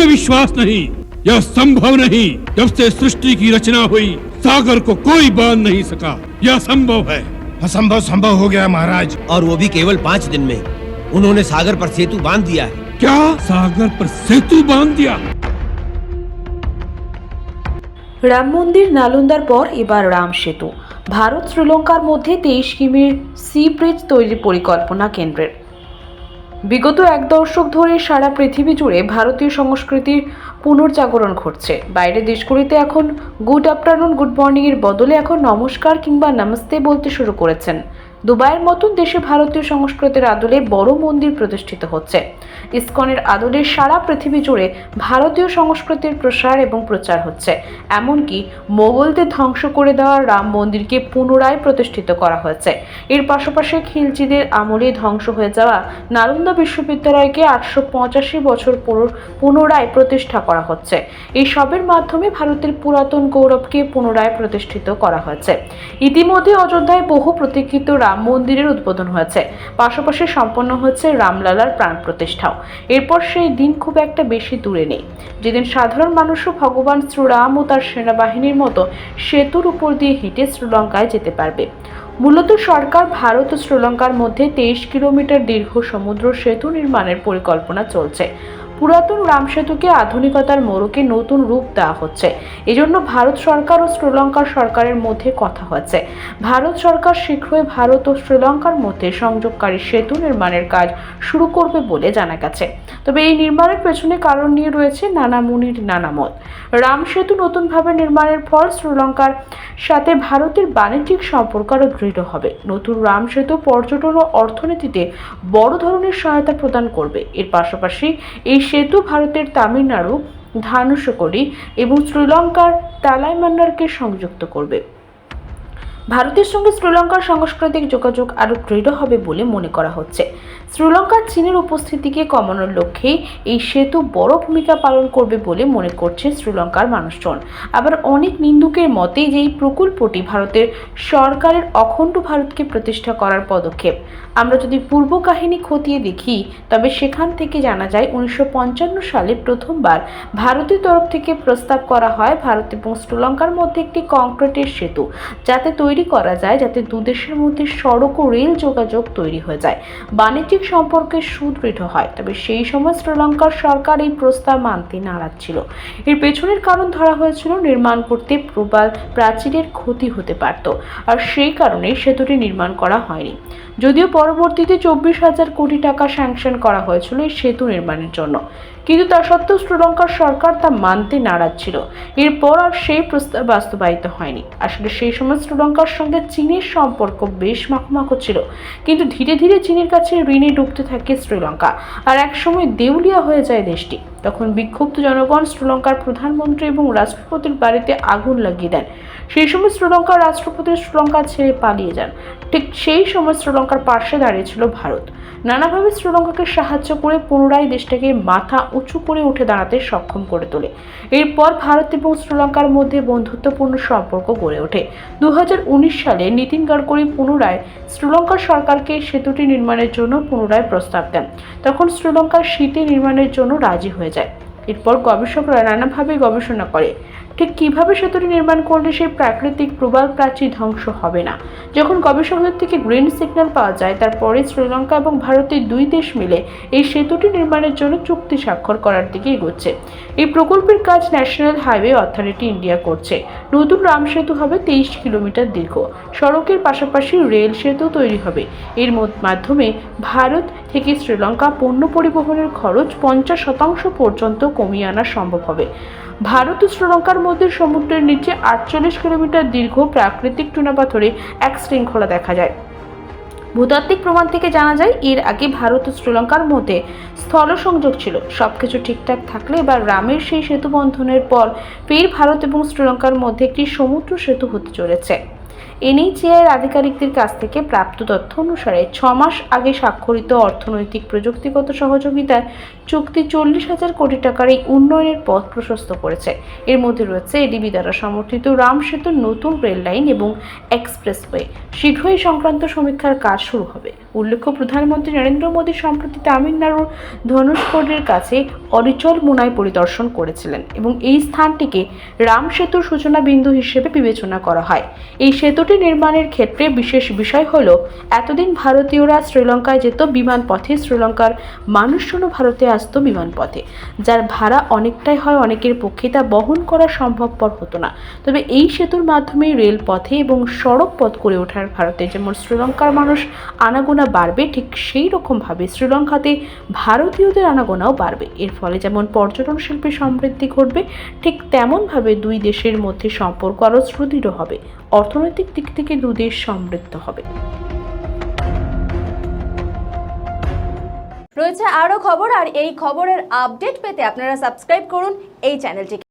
में विश्वास नहीं यह संभव नहीं जब से सृष्टि की रचना हुई सागर को कोई बांध नहीं सका यह संभव है असंभव संभव हो गया महाराज और वो भी केवल पाँच दिन में उन्होंने सागर पर सेतु बांध दिया है क्या सागर पर सेतु बांध दिया রাম মন্দির নালন্দার পর এবার রাম সেতু ভারত শ্রীলঙ্কার মধ্যে তেইশ কিমির সি ব্রিজ তৈরির পরিকল্পনা কেন্দ্রের বিগত এক দশক ধরে সারা পৃথিবী জুড়ে ভারতীয় সংস্কৃতির পুনর্জাগরণ ঘটছে। বাইরের দেশগুলিতে এখন গুড আফটারনুন গুড মর্নিংয়ের বদলে এখন নমস্কার কিংবা নমস্তে বলতে শুরু করেছেন। দুবাইয়ের মতন দেশে ভারতীয় সংস্কৃতির আদলে বড় মন্দির প্রতিষ্ঠিত হচ্ছে। ইসকনের আদলে সারা পৃথিবী জুড়ে ভারতীয় সংস্কৃতির প্রসার এবং প্রচার হচ্ছে। এমনকি মোগলদের ধ্বংস করে দেওয়া রাম মন্দিরকে পুনরায় প্রতিষ্ঠিত করা হয়েছে। এর পাশাপাশি খিলজিদের আমলে ধ্বংস হয়ে যাওয়া নালন্দা বিশ্ববিদ্যালয়কে আটশো পঁচাশি বছর পুনরায় প্রতিষ্ঠা করা হচ্ছে। এই সবের মাধ্যমে ভারতের পুরাতন গৌরবকে পুনরায় প্রতিষ্ঠিত করা হয়েছে। ইতিমধ্যে অযোধ্যায় বহু প্রতীক্ষিত রাম মন্দিরের উদ্বোধন হয়েছে। পাশাপাশি সম্পন্ন হচ্ছে রামলালার প্রাণ প্রতিষ্ঠাও। এরপর সেই দিন খুব একটা বেশি দূরে নেই। যেদিন সাধারণ মানুষও ভগবান শ্রীরাম ও তার সেনাবাহিনীর মতো সেতুর উপর দিয়ে হেঁটে শ্রীলঙ্কায় যেতে পারবে। মূলত সরকার ভারত ও শ্রীলঙ্কার মধ্যে তেইশ কিলোমিটার দীর্ঘ সমুদ্র সেতু নির্মাণের পরিকল্পনা চলছে। পুরাতন রাম সেতুকে আধুনিকতার মোড়কে নতুন রূপ দেওয়া হচ্ছে। এজন্য ভারত সরকার ও শ্রীলঙ্কার সরকারের মধ্যে কথা হচ্ছে ভারত সরকার শীঘ্রই ভারত ও শ্রীলঙ্কার মধ্যে সংযোগকারী সেতু নির্মাণের কাজ শুরু করবে বলে জানা গেছে। তবে এই নির্মাণের পেছনে কারণ নিয়ে রয়েছে নানা মুনির নানা মত রাম সেতু নতুনভাবে নির্মাণের ফল শ্রীলঙ্কার সাথে ভারতের বাণিজ্যিক সম্পর্ক আরও দৃঢ় হবে। নতুন রাম সেতু পর্যটন ও অর্থনীতিতে বড় ধরনের সহায়তা প্রদান করবে। এর পাশাপাশি এই সেতু ভারতের তামিলনাড়ু ধানুষকরি এবং শ্রীলঙ্কার তালাইমান্নারকে সংযুক্ত করবে। ভারতের সঙ্গে শ্রীলঙ্কার সাংস্কৃতিক যোগাযোগ আরও দৃঢ় হবে বলে মনে করা হচ্ছে। শ্রীলঙ্কার চীনের উপস্থিতিকে কমানোর লক্ষ্যেই এই সেতু বড় ভূমিকা পালন করবে বলে মনে করছে শ্রীলঙ্কার মানুষজন। আবার অনেক নিন্দুকের মতে যে এই প্রকল্পটি ভারতের সরকারের অখণ্ড ভারতকে প্রতিষ্ঠা করার পদক্ষেপ। আমরা যদি পূর্ব কাহিনী খতিয়ে দেখি, তবে সেখান থেকে জানা যায় উনিশশো পঞ্চান্ন সালে প্রথমবার ভারতের তরফ থেকে প্রস্তাব করা হয় ভারত এবং শ্রীলঙ্কার মধ্যে একটি কংক্রিটের সেতু, যাতে তৈরি করা যায় যাতে দুদেশের মধ্যে সড়ক ও রেল যোগাযোগ তৈরি হয়ে যায়। বাণিজ্যিক সম্পর্কে সুদৃঢ় হয়, তবে সেই সময় শ্রীলঙ্কার সরকার এই প্রস্তাব মানতে নারাজ ছিল। এর পেছনের কারণ ধরা হয়েছিল নির্মাণ করতে প্রবাল প্রাচীরের ক্ষতি হতে পারত, আর সেই কারণে সেতুটি নির্মাণ করা হয়নি। যদিও পরবর্তীতে চব্বিশ হাজার কোটি টাকা স্যাংশন করা হয়েছিল এই সেতু নির্মাণের জন্য। কিন্তু তা সত্ত্বেও শ্রীলঙ্কার সরকার তা মানতে নারাজ ছিল। এরপর আর সেই প্রস্তাব বাস্তবায়িত হয়নি। আসলে সেই সময় শ্রীলঙ্কার সঙ্গে চীনের সম্পর্ক বেশ মাখোমাখো ছিল। কিন্তু ধীরে ধীরে চীনের কাছে ঋণে ডুবতে থাকে শ্রীলঙ্কা। আর একসময় দেউলিয়া হয়ে যায় দেশটি। তখন বিক্ষুব্ধ জনগণ শ্রীলঙ্কার প্রধানমন্ত্রী এবং রাষ্ট্রপতির বাড়িতে আগুন লাগিয়ে দেন। সেই সময় শ্রীলঙ্কার রাষ্ট্রপতি শ্রীলঙ্কা ছেড়ে পালিয়ে যান। ঠিক সেই সময় শ্রীলঙ্কার পার্শ্বে দাঁড়িয়েছিল ভারত। নানাভাবে শ্রীলঙ্কাকে সাহায্য করে পুনরায় দেশটাকে মাথা উঁচু করে উঠে দাঁড়াতে সক্ষম করে তোলে। এরপর ভারত এবং শ্রীলঙ্কার মধ্যে বন্ধুত্বপূর্ণ সম্পর্ক গড়ে ওঠে। দু হাজার উনিশ সালে নীতিন গডকরি পুনরায় শ্রীলঙ্কার সরকারকে সেতুটি নির্মাণের জন্য পুনরায় প্রস্তাব দেন। তখন শ্রীলঙ্কার শীতে নির্মাণের জন্য রাজি হয়ে যায়। এরপর গবেষকরা নানাভাবে গবেষণা করে। ঠিক কীভাবে সেতুটি নির্মাণ করলে সেই প্রাকৃতিক প্রবাল প্রাচীর ধ্বংস হবে না? যখন গবেষকদের থেকে গ্রিন সিগন্যাল পাওয়া যায়, তারপরে শ্রীলঙ্কা এবং ভারতের দুই দেশ মিলে এই সেতুটি নির্মাণের জন্য চুক্তি স্বাক্ষর করার দিকে এগোচ্ছে। এই প্রকল্পের কাজ ন্যাশনাল হাইওয়ে অথরিটি ইন্ডিয়া করছে। নতুন রাম সেতু হবে তেইশ কিলোমিটার দীর্ঘ। সড়কের পাশাপাশি রেল সেতু তৈরি হবে। এর মাধ্যমে ভারত থেকে শ্রীলঙ্কা পণ্য পরিবহনের খরচ পঞ্চাশ শতাংশ পর্যন্ত কমিয়ে আনা সম্ভব হবে। ভারত ও শ্রীলঙ্কার মধ্যে সমুদ্রের নিচে আটচল্লিশ কিলোমিটার দীর্ঘ প্রাকৃতিক চুনাপাথরে এক শৃঙ্খলা দেখা যায়। ভূতাত্ত্বিক প্রমাণ থেকে জানা যায়, এর আগে ভারত ও শ্রীলঙ্কার মধ্যে স্থল সংযোগ ছিল। সব কিছু ঠিকঠাক থাকলে এবার রামের সেই সেতু বন্ধনের পর ফের ভারত এবং শ্রীলঙ্কার মধ্যে একটি সমুদ্র সেতু হতে চলেছে। এনএইচএআইয়ের আধিকারিকদের কাছ থেকে প্রাপ্ত তথ্য অনুসারে ছ মাস আগে স্বাক্ষরিত অর্থনৈতিক প্রযুক্তিগত সহযোগিতার চুক্তি চল্লিশ হাজার কোটি টাকার এই উন্নয়নের পথ প্রশস্ত করেছে। এর মধ্যে রয়েছে এডিবি দ্বারা সমর্থিত রাম সেতুর নতুন রেল লাইন এবং এক্সপ্রেসওয়ে। শীঘ্রই সংক্রান্ত সমীক্ষার কাজ শুরু হবে। উল্লেখ্য, প্রধানমন্ত্রী নরেন্দ্র মোদী সম্প্রতি তামিলনাড়ুর ধনুষকোডের কাছে অরিচল মোনায় পরিদর্শন করেছিলেন এবং এই স্থানটিকে রাম সেতুর সূচনা বিন্দু হিসেবে বিবেচনা করা হয়। এই সেতুটি নির্মাণের ক্ষেত্রে বিশেষ বিষয় হল, এতদিন ভারতীয়রা শ্রীলঙ্কায় যেত বিমান পথে শ্রীলঙ্কার মানুষজনও ভারতে আসতো বিমান পথে যার ভাড়া অনেকটাই হয় অনেকের পক্ষে তা বহন করা সম্ভবপর হতো না। তবে এই সেতুর মাধ্যমে রেল পথে এবং সড়ক পথ করে ওঠার ভারতে যেমন শ্রীলঙ্কার মানুষ আনাগোনা বাড়বে, ঠিক সেই রকমভাবে শ্রীলঙ্কাতে ভারতীয়দের আনাগোনাও বাড়বে। এর ফলে যেমন পর্যটন শিল্পে সমৃদ্ধি ঘটবে, ঠিক তেমনভাবে দুই দেশের মধ্যে সম্পর্ক আরও সুদৃঢ় হবে। অর্থনৈতিক দিক থেকে দুদেশ সমৃদ্ধ হবে। রয়েছে আরও খবর, আর এই খবরের আপডেট পেতে আপনারা সাবস্ক্রাইব করুন এই চ্যানেলটিকে।